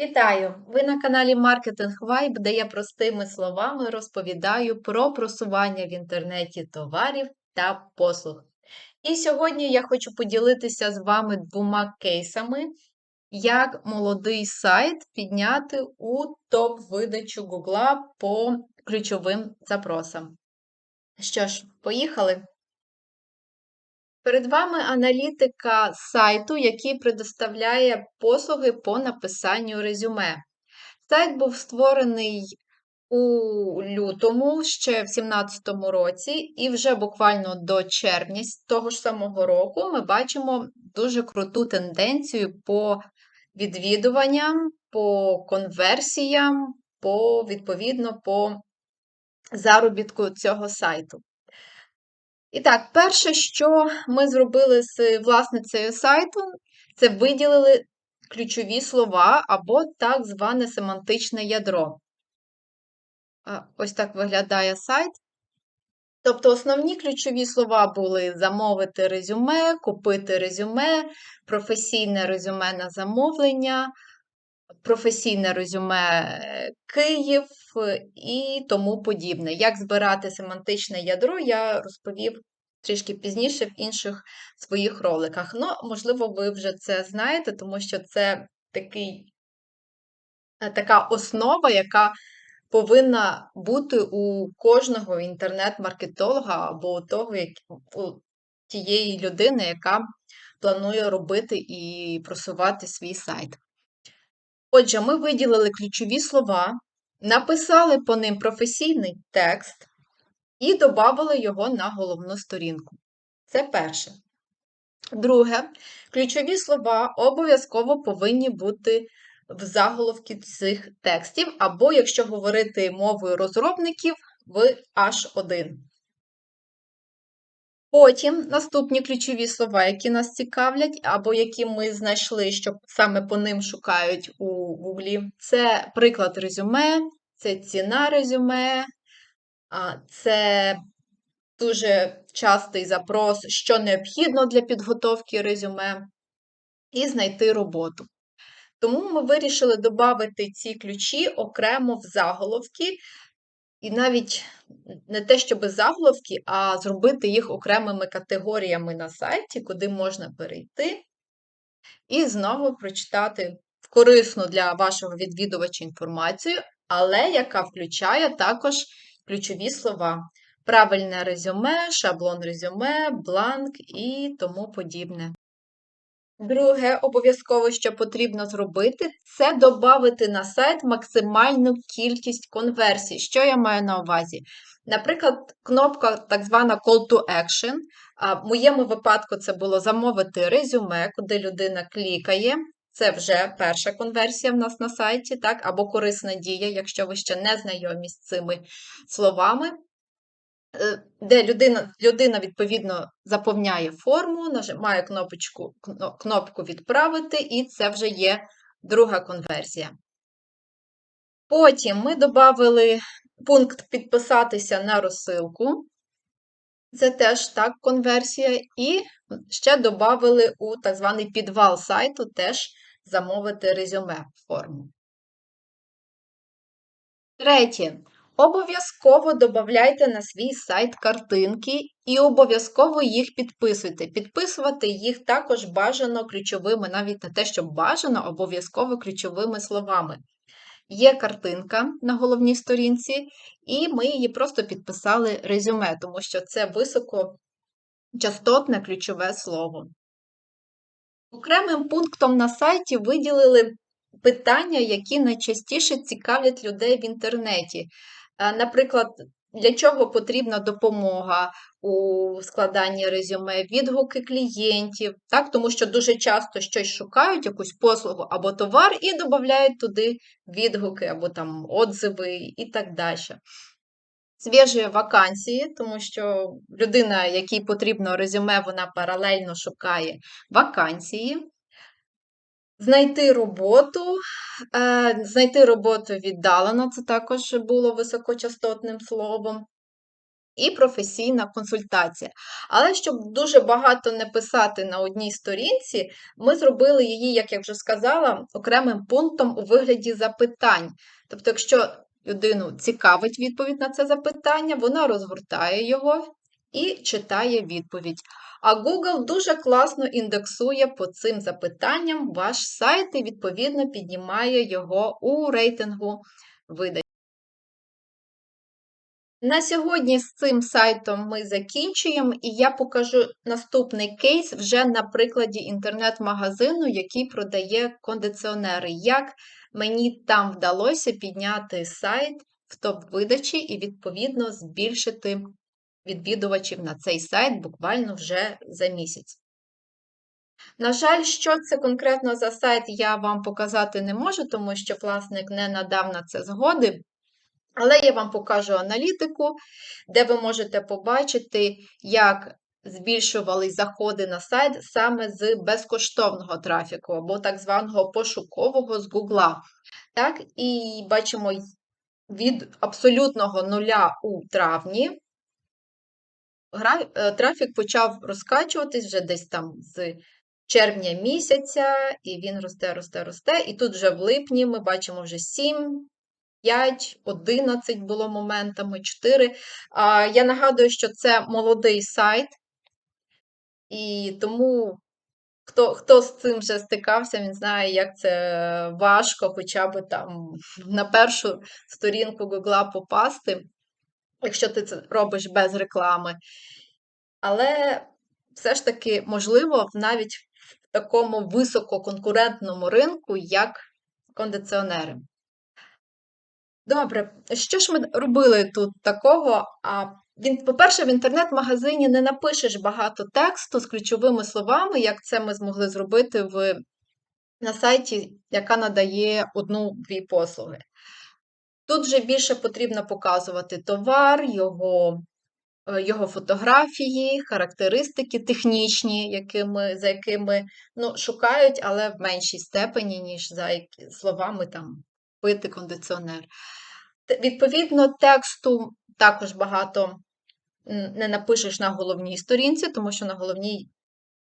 Вітаю! Ви на каналі Marketing Vibe, де я простими словами розповідаю про просування в інтернеті товарів та послуг. І сьогодні я хочу поділитися з вами двома кейсами, як молодий сайт підняти у топ-видачу Google по ключовим запросам. Що ж, поїхали! Перед вами аналітика сайту, який предоставляє послуги по написанню резюме. Сайт був створений у лютому ще в 2017 році, і вже буквально до червня того ж самого року ми бачимо дуже круту тенденцію по відвідуванням, по конверсіям, по, відповідно, по заробітку цього сайту. І так, перше, що ми зробили з власницею сайту, це виділили ключові слова або так зване семантичне ядро. Ось так виглядає сайт. Тобто основні ключові слова були замовити резюме, купити резюме, професійне резюме на замовлення, професійне резюме Київ і тому подібне. Як збирати семантичне ядро, я розповів трішки пізніше в інших своїх роликах. Ну, можливо, ви вже це знаєте, тому що це такий, е, така основа, яка повинна бути у кожного інтернет-маркетолога або у того, як, у тієї людини, яка планує робити і просувати свій сайт. Отже, ми виділили ключові слова, написали по ним професійний текст і додали його на головну сторінку. Це перше. Друге, ключові слова обов'язково повинні бути в заголовці цих текстів, або, якщо говорити мовою розробників, в H1. Потім наступні ключові слова, які нас цікавлять, або які ми знайшли, що саме по ним шукають у Гуглі, це приклад резюме, це ціна резюме, це дуже частий запрос, що необхідно для підготовки резюме, і знайти роботу. Тому ми вирішили додати ці ключі окремо в заголовки, і навіть не те, щоб заголовки, а зробити їх окремими категоріями на сайті, куди можна перейти, і знову прочитати корисну для вашого відвідувача інформацію, але яка включає також ключові слова. Правильне резюме, шаблон резюме, бланк і тому подібне. Друге, обов'язково, що потрібно зробити, це додати на сайт максимальну кількість конверсій. Що я маю на увазі? Наприклад, кнопка так звана Call to Action. В моєму випадку це було замовити резюме, куди людина клікає. Це вже перша конверсія в нас на сайті, так, або корисна дія, якщо ви ще не знайомі з цими словами. Е, де людина, людина, відповідно, заповняє форму, нажимає кнопочку, кнопку Відправити, і це вже є друга конверсія. Потім ми додали пункт Підписатися на розсилку. Це теж так конверсія. І ще додали у так званий підвал сайту теж замовити резюме форму. Третє. Обов'язково додавайте на свій сайт картинки і обов'язково їх підписуйте. Підписувати їх також бажано ключовими, навіть не те, що бажано, обов'язково ключовими словами. Є картинка на головній сторінці, і ми її просто підписали резюме, тому що це високочастотне ключове слово. Окремим пунктом на сайті виділили питання, які найчастіше цікавлять людей в інтернеті. Е, наприклад, для чого потрібна допомога у складанні резюме, відгуки клієнтів, так? тому що дуже часто щось шукають, якусь послугу або товар, і додають туди відгуки або там отзиви і так далі. Свіжі вакансії, тому що людина, якій потрібно резюме, вона паралельно шукає вакансії. Знайти роботу, е, знайти роботу віддалено, це також було високочастотним словом. і професійна консультація. Але щоб дуже багато не писати на одній сторінці, ми зробили її, як я вже сказала, окремим пунктом у вигляді запитань. Тобто, якщо людину цікавить відповідь на це запитання, вона розгортає його і читає відповідь. А Google дуже класно індексує по цим запитанням ваш сайт і, відповідно, піднімає його у рейтингу видачі. На сьогодні з цим сайтом ми закінчуємо, і я покажу наступний кейс вже на прикладі інтернет-магазину, який продає кондиціонери. Як мені там вдалося підняти сайт в топ-видачі і, відповідно, збільшити відвідувачів на цей сайт буквально вже за місяць. На жаль, що це конкретно за сайт, я вам показати не можу, тому що власник не надав на це згоди. Але я вам покажу аналітику, де ви можете побачити, як збільшувались заходи на сайт саме з безкоштовного трафіку, або так званого пошукового з Гугла. Так, І бачимо від абсолютного нуля у травні. Е, Трафік почав розкачуватись вже десь там з червня місяця, і він росте, росте, росте. І тут вже в липні ми бачимо вже 7, 5, 11 було моментами, 4. Я нагадую, що це молодий сайт, і тому хто хто з цим вже стикався, він знає, як це важко хоча б там на першу сторінку Гугла попасти, якщо ти це робиш без реклами. Але все ж таки можливо навіть в такому висококонкурентному ринку, як кондиціонери. Добре, що ж ми робили тут такого? А По-перше, в інтернет-магазині не напишеш багато тексту з ключовими словами, як це ми змогли зробити в, на сайті, яка надає одну-дві послуги. Тут вже більше потрібно показувати товар, його е, його фотографії, характеристики технічні, якими, за якими ну, шукають, але в меншій степені, ніж за словами там пити кондиціонер. Відповідно, тексту також багато не напишеш на головній сторінці, тому що на головній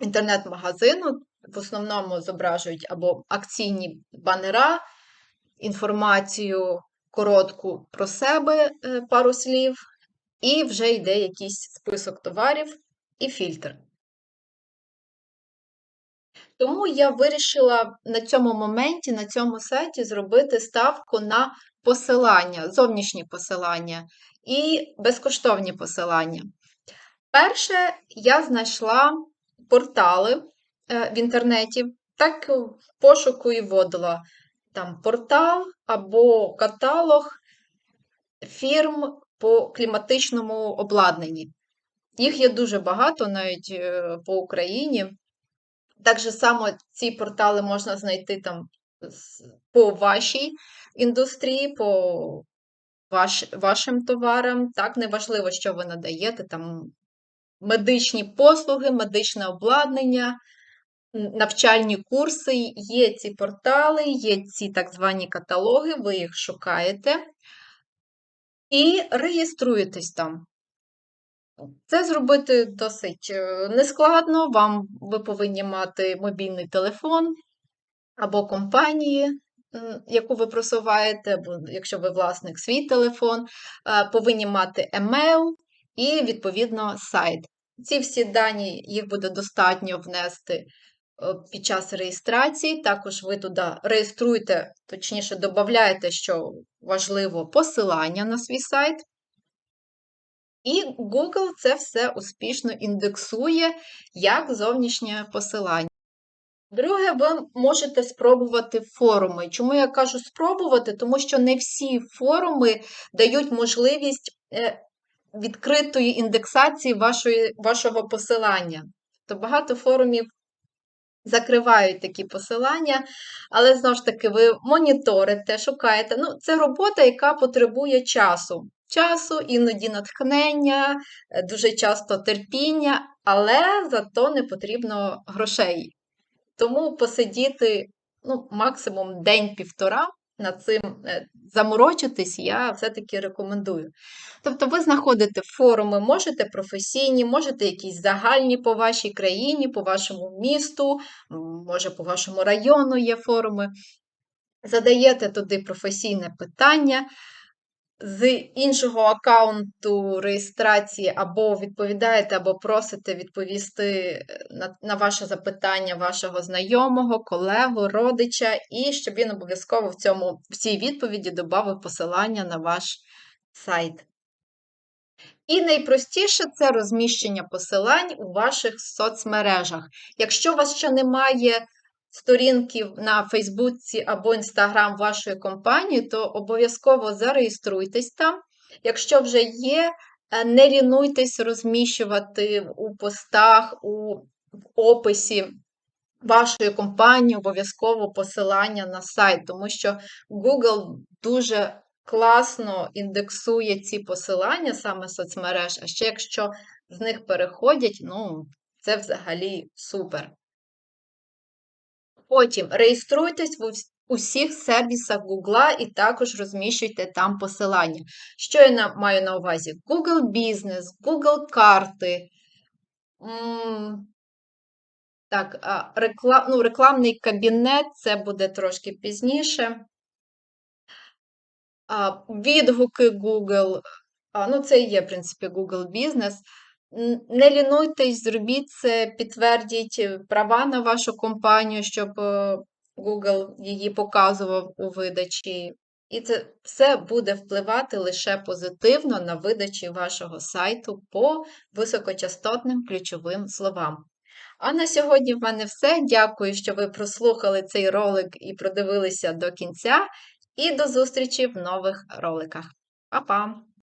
інтернет-магазину в основному зображують або акційні банера, інформацію коротку про себе, е, пару слів, і вже йде якийсь список товарів і фільтр. Тому я вирішила на цьому моменті, на цьому сайті зробити ставку на посилання, зовнішні посилання і безкоштовні посилання. Перше, я знайшла портали е, в інтернеті, так в пошуку і вводила там портал або каталог фірм по кліматичному обладнанні. Їх є дуже багато навіть е, по Україні. Так же само ці портали можна знайти там по вашій індустрії, по ваш, вашим товарам. Так, неважливо, що ви надаєте, там медичні послуги, медичне обладнання, навчальні курси, є ці портали, є ці так звані каталоги, ви їх шукаєте і реєструєтесь там. Це зробити досить е, нескладно. Вам ви повинні мати мобільний телефон або компанії, яку ви просуваєте, або якщо ви власник свій телефон, е, повинні мати емейл і, відповідно, сайт. Ці всі дані їх буде достатньо внести під час реєстрації. Також ви туди реєструєте, точніше, додаєте, що важливо, посилання на свій сайт. І Google це все успішно індексує як зовнішнє посилання. Друге, ви можете спробувати форуми. Чому я кажу спробувати? Тому що не всі форуми дають можливість е, відкритої індексації вашої, вашого посилання. То багато форумів закривають такі посилання, але знову ж таки, ви моніторите, шукаєте. Ну, Це робота, яка потребує часу. Часу, іноді натхнення, е, дуже часто терпіння, але зато не потрібно грошей. Тому посидіти ну, максимум день-півтора, над цим е, заморочитись, я все-таки рекомендую. Тобто ви знаходите форуми, можете професійні, можете якісь загальні по вашій країні, по вашому місту, може по вашому району є форуми. Задаєте туди професійне питання, з іншого аккаунту реєстрації або відповідаєте, або просите відповісти е, на, на ваше запитання вашого знайомого, колегу, родича, і щоб він обов'язково в цьому, в цій відповіді додав посилання на ваш сайт. І найпростіше це розміщення посилань у ваших соцмережах. Якщо у вас ще немає сторінки на Фейсбуці або Інстаграм вашої компанії, то обов'язково зареєструйтесь там. Якщо вже є, е, не лінуйтесь розміщувати у постах, у описі вашої компанії обов'язково посилання на сайт, тому що Google дуже класно індексує ці посилання саме соцмереж, а ще якщо з них переходять, ну, це взагалі супер. Потім реєструйтесь в усіх сервісах Google і також розміщуйте там посилання. Що я маю на увазі? Google Business, Google карти. Так, реклам, ну, рекламний кабінет це буде трошки пізніше. Відгуки Google, ну, це і є, в принципі, Google Business. Не лінуйтесь, зробіть це, підтвердіть права на вашу компанію, щоб е, Google її показував у видачі. І це все буде впливати лише позитивно на видачі вашого сайту по високочастотним ключовим словам. А на сьогодні в мене все. Дякую, що ви прослухали цей ролик і продивилися до кінця. І до зустрічі в нових роликах. Па-па!